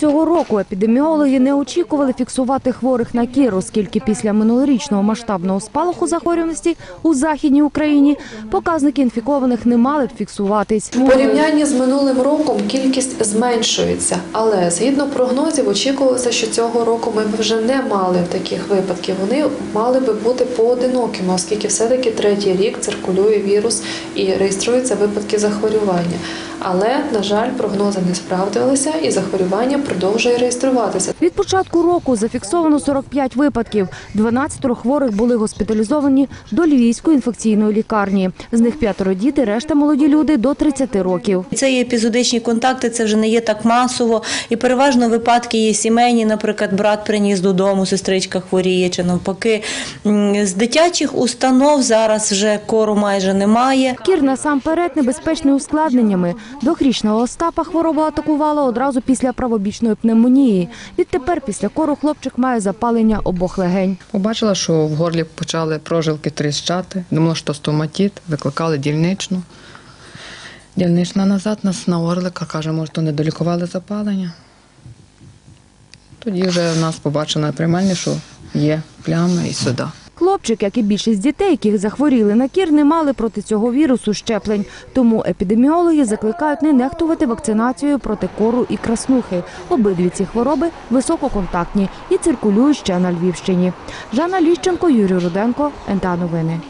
Цього року епідеміологи не очікували фіксувати хворих на кір, оскільки після минулорічного масштабного спалаху захворюваності у західній Україні показники інфікованих не мали б фіксуватись. В порівнянні з минулим роком кількість зменшується, але згідно прогнозів очікувалося, що цього року ми б вже не мали таких випадків. Вони мали би бути поодинокими, оскільки все-таки третій рік циркулює вірус і реєструються випадки захворювання. Але, на жаль, прогнози не справдилися і захворювання продовжує реєструватися. Від початку року зафіксовано 45 випадків. 12 хворих були госпіталізовані до Львівської інфекційної лікарні. З них п'ятеро діти, решта молоді люди до 30 років. Це є епізодичні контакти, це вже не є так масово. І переважно випадки є сімейні, наприклад, брат приніс додому, сестричка хворіє чи навпаки. З дитячих установ зараз вже кору майже немає. Кір насамперед небезпечний ускладненнями. Двохрічного Остапа хвороба атакувала одразу після правобічної пневмонії. Відтепер після кору хлопчик має запалення обох легень. Побачила, що в горлі почали прожилки тріщати. Думала, що стоматіт, викликали дільничну. Дільнична назад нас на орлика каже, може, то не долікували запалення. Тоді вже нас побачили на приймальні, що є плями і сюди. Хлопчик, як і більшість дітей, яких захворіли на кір, не мали проти цього вірусу щеплень. Тому епідеміологи закликають не нехтувати вакцинацією проти кору і краснухи. Обидві ці хвороби висококонтактні і циркулюють ще на Львівщині. Жанна Ліщенко, Юрій Руденко, НТА Новини.